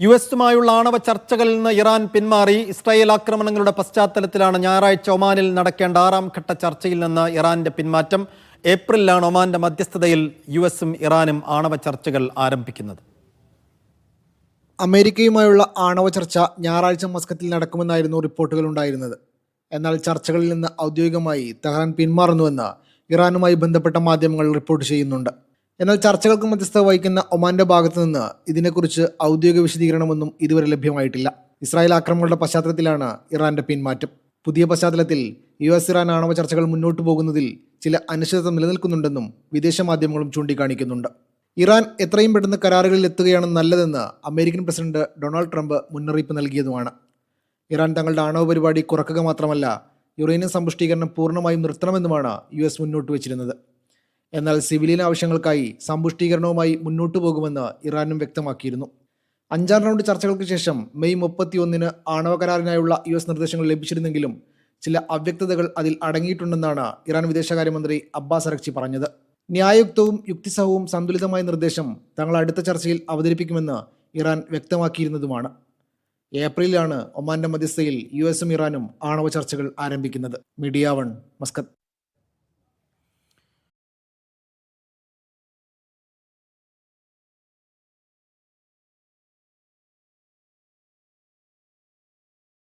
U എസുമായുള്ള ആണവ ചർച്ചകളിൽ നിന്ന് ഇറാൻ പിന്മാറി ഇസ്രായേൽ ആക്രമണങ്ങളുടെ പശ്ചാത്തലത്തിലാണ് ഞായറാഴ്ച ഒമാനിൽ നടക്കേണ്ട ആറാം ഘട്ട ചർച്ചയിൽ നിന്ന് ഇറാന്റെ പിന്മാറ്റം. ഏപ്രിലാണ് ഒമാന്റെ മധ്യസ്ഥതയിൽ യു എസും ഇറാനും ആണവ ചർച്ചകൾ ആരംഭിക്കുന്നത്. അമേരിക്കയുമായുള്ള ആണവ ചർച്ച ഞായറാഴ്ച മസ്കത്തിൽ നടക്കുമെന്നായിരുന്നു റിപ്പോർട്ടുകൾ ഉണ്ടായിരുന്നത്. എന്നാൽ ചർച്ചകളിൽ നിന്ന് ഔദ്യോഗികമായി തെഹ്റാൻ പിന്മാറുന്നുവെന്ന് ഇറാനുമായി ബന്ധപ്പെട്ട മാധ്യമങ്ങൾ റിപ്പോർട്ട് ചെയ്യുന്നുണ്ട്. എന്നാൽ ചർച്ചകൾക്ക് മധ്യസ്ഥത വഹിക്കുന്ന ഒമാന്റെ ഭാഗത്തു നിന്ന് ഇതിനെക്കുറിച്ച് ഔദ്യോഗിക വിശദീകരണമൊന്നും ഇതുവരെ ലഭ്യമായിട്ടില്ല. ഇസ്രായേൽ ആക്രമണങ്ങളുടെ പശ്ചാത്തലത്തിലാണ് ഇറാന്റെ പിന്മാറ്റം. പുതിയ പശ്ചാത്തലത്തിൽ യു എസ് ഇറാൻ ആണവ ചർച്ചകൾ മുന്നോട്ടു പോകുന്നതിൽ ചില അനിശ്ചിതത്വം നിലനിൽക്കുന്നുണ്ടെന്നും വിദേശ മാധ്യമങ്ങളും ചൂണ്ടിക്കാണിക്കുന്നുണ്ട്. ഇറാൻ എത്രയും പെട്ടെന്ന് കരാറുകളിൽ എത്തുകയാണ് നല്ലതെന്ന് അമേരിക്കൻ പ്രസിഡന്റ് ഡൊണാൾഡ് ട്രംപ് മുന്നറിയിപ്പ് നൽകിയതുമാണ്. ഇറാൻ തങ്ങളുടെ ആണവ പരിപാടി കുറക്കുക മാത്രമല്ല യുറേനിയം സമ്പുഷ്ടീകരണം പൂർണമായും നിർത്തണമെന്നുമാണ് യു എസ് മുന്നോട്ട് വച്ചിരുന്നത്. എന്നാൽ സിവിലിയൻ ആവശ്യങ്ങൾക്കായി സമ്പുഷ്ടീകരണവുമായി മുന്നോട്ടു പോകുമെന്ന് ഇറാനും വ്യക്തമാക്കിയിരുന്നു. അഞ്ചാം റൗണ്ട് ചർച്ചകൾക്ക് ശേഷം മെയ് മുപ്പത്തിയൊന്നിന് ആണവ കരാറിനായുള്ള യു എസ് നിർദ്ദേശങ്ങൾ ലഭിച്ചിരുന്നെങ്കിലും ചില അവ്യക്തതകൾ അതിൽ അടങ്ങിയിട്ടുണ്ടെന്നാണ് ഇറാൻ വിദേശകാര്യമന്ത്രി അബ്ബാസ് അറക്ചി പറഞ്ഞത്. ന്യായയുക്തവും യുക്തിസഹവും സന്തുലിതമായ നിർദ്ദേശം തങ്ങൾ അടുത്ത ചർച്ചയിൽ അവതരിപ്പിക്കുമെന്ന് ഇറാൻ വ്യക്തമാക്കിയിരുന്നതുമാണ്. ഏപ്രിലാണ് ഒമാന്റെ മധ്യസ്ഥയിൽ യു എസും ഇറാനും ആണവ ചർച്ചകൾ ആരംഭിക്കുന്നത്. Media one Muscat.